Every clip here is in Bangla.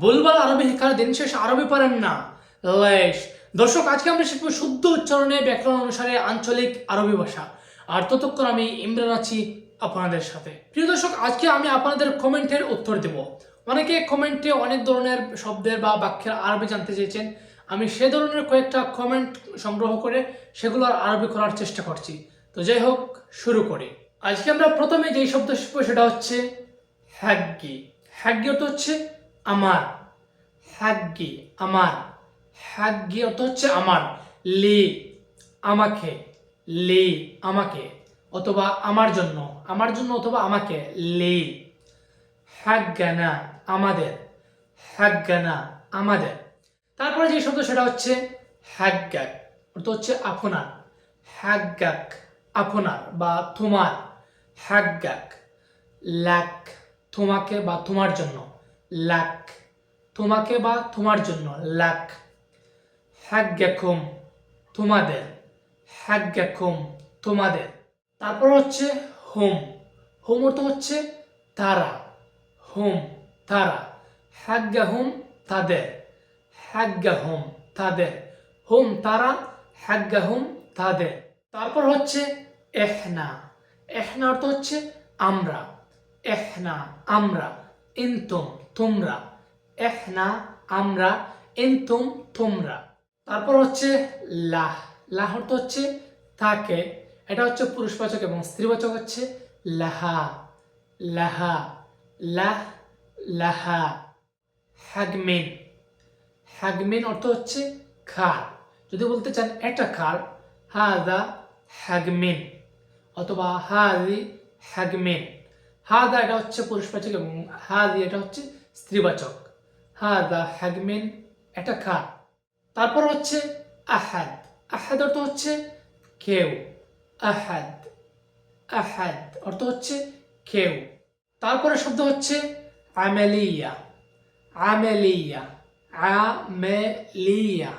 বলবার আরবি শেখার দিন শেষ আরবি পারেন না। লেশ। দর্শক, আজকে আমরা শিখব শুদ্ধ উচ্চারণে ব্যাকরণ অনুসারে আঞ্চলিক আরবি ভাষা। আর ততক্ষণ আমি ইমরান আছি আপনাদের সাথে। প্রিয় দর্শক, আজকে আমি আপনাদের কমেন্টের উত্তর দেব। অনেকে কমেন্টে অনেক ধরনের শব্দের বা বাক্যের আরবি জানতে চেয়েছেন। আমি সে ধরনের কয়েকটা কমেন্ট সংগ্রহ করে সেগুলোর আরবি করার চেষ্টা করছি। তো যাই হোক, শুরু করি। আজকে আমরা প্রথমে যেই শব্দ শিখব সেটা হচ্ছে হ্যাগ্গি। হ্যাগ্গি অর্থ হচ্ছে আমার হ্যাগ্গি আমার হ্যাগ্গি অর্থ হচ্ছে আমার, লি, আমাকে লি, আমাকে, অথবা আমার জন্য আমার জন্য অথবা আমাকে, লি। হ্যাগ্গানা আমাদের হ্যাগ্গানা আমাদের। তারপরে যে শব্দ, সেটা হচ্ছে হ্যাগ্গাক অর্থ হচ্ছে আপনার। হ্যাগ্গাক আপনার বা তোমার। হ্যাগ্গাক লাক তোমাকে বা তোমার জন্য। লাক। তোমাকে বা তোমার জন্য লাক। হ্যাগ্গাকুম তোমাদের। হ্যাগ্গাকুম তোমাদের। তারপর হচ্ছে হোম। হোম অর্থ হচ্ছে তারা। হোম, তারা। হ্যাগ্গা হোম তাদের। হ্যাগ্গা হোম তাদের। হোম, তারা। হ্যাগ্গা হোম তাদের। তারপর হচ্ছে এহনা। এহনা অর্থ হচ্ছে আমরা। এহনা, আমরা। ইনতুম তোমরা। এহনা, আমরা ইনতুম তোমরা। তারপর হচ্ছে লাহ। লাহ অর্থ হচ্ছে তাকে এটা হচ্ছে পুরুষবাচক এবং স্ত্রীবাচক হচ্ছে লাহা। লাহা। লাহ, লাহা। হ্যাগমেন হ্যাগমেন অর্থ হচ্ছে খার। যদি বলতে চান এটা খার, হাদা হ্যাগমেন অথবা হা হাদি হ্যাগমিন হাদা, এটা হচ্ছে পুরুষবাচক এবং হাদি, এটা হচ্ছে স্ত্রীবাচক। হাদা হ্যাগমিন এটা খা তারপর হচ্ছে আহাদ। আহাদ অর্থ হচ্ছে কেউ। আহাদ আহাদ অর্থ হচ্ছে কেউ। তারপরে শব্দ হচ্ছে আমেলিয়া। আমেলিয়া আমেলিয়া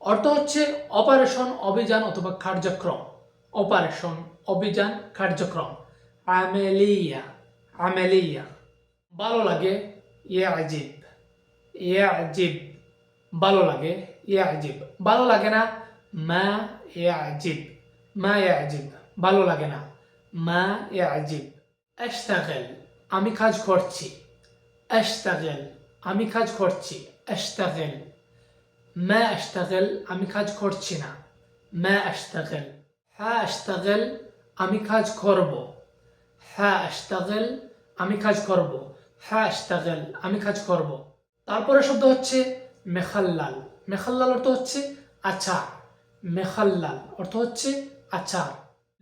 অর্থ হচ্ছে অপারেশন, অভিযান অথবা কার্যক্রম। অপারেশন, অভিযান, কার্যক্রম। আমেলিয়া। আমেলিয়া ভালো লাগে ইয়ে আজিব ইয়ে আজিব ভালো লাগে ইয়ে আজিব ভালো লাগে না মা ইয়ে আজিব মা ইয়ে আজিব ভালো লাগে না মা ইয়ে আজিব আশতাগল আমি কাজ করছি আশতাগল আমি কাজ করছি আশতাগল মা আশতাগল আমি কাজ করছি না মা আশতাগল হ্যাঁ আশতাগল আমি কাজ করব হ্যাঁ আশতাগল আমি কাজ করব। হ্যাঁ আশতাগল আমি কাজ করব। তারপরে শব্দ হচ্ছে মেখাল্লাল। মেখাল্লাল অর্থ হচ্ছে আচার। মেখাল্লাল অর্থ হচ্ছে আচার।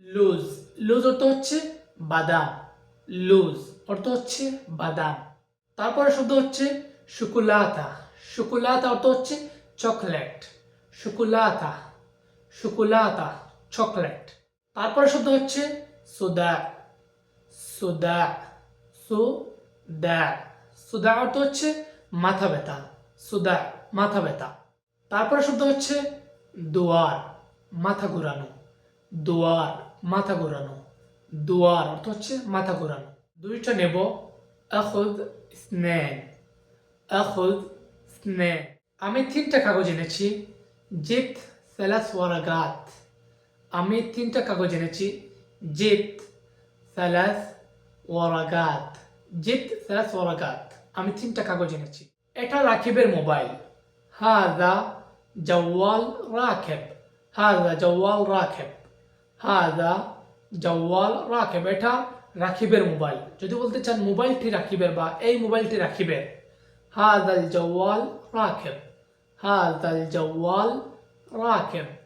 লুজ। লুজ অর্থ হচ্ছে বাদাম। লুজ অর্থ হচ্ছে বাদাম। তারপরে শব্দ হচ্ছে শুকুলাতা। শুকুলাতা অর্থ হচ্ছে চকলেট। শুকুলাতা। শুকুলাতা, চকলেট। তারপরে শব্দ হচ্ছে সুদা। সুদা। সুদা সুদা অর্থ হচ্ছে মাথা ব্যথা সুদা মাথা ব্যথা তারপরে শব্দ হচ্ছে দোয়ার মাথা ঘুরানো দোয়ার মাথা ঘোরানো দোয়ার অর্থ হচ্ছে মাথা ঘোরানো দুইটা নেব আখুদ স্নেন আখুদ স্নেন আমি তিনটা কাগজ এনেছি। জিত, সেলাস ওয়ারাগাত আমি তিনটা কাগজ এনেছি। জিত, সেলাস ওয়ারাগাত জিত সেলাস ওয়ারাগাত, আমি তিনটা কাগজ এনেছি। এটা রাকিবের মোবাইল। হাদা জওয়াল রাকেব। হাদা জওয়াল রাকেব। হাদা জওয়াল রাকিব। এটা রাকিবের মোবাইল। যদি বলতে চান মোবাইলটি রাকিবের বা এই মোবাইলটি রাকিবের। হাদাল জওয়াল রাকিব। হাদাল জওয়াল রাকিব।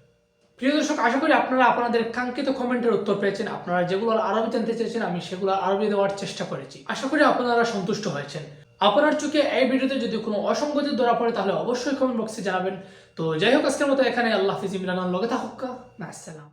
প্রিয় দর্শক, আশা করি আপনারা আপনাদের কাঙ্ক্ষিত কমেন্টের উত্তর পেয়েছেন। আপনারা যেগুলো আরবি জানতে চেয়েছেন, আমি সেগুলো আরবি দেওয়ার চেষ্টা করেছি। আশা করি আপনারা সন্তুষ্ট হয়েছেন। আপনার চোখে এই ভিডিওতে যদি কোনো অসঙ্গতি ধরা পড়ে, তাহলে অবশ্যই কমেন্ট বক্সে জানাবেন। তো যাই হোক, আজকের মতো এখানে। আল্লাহ হাফিজ, ইমরান, লগে থাকুক। না আসসালাম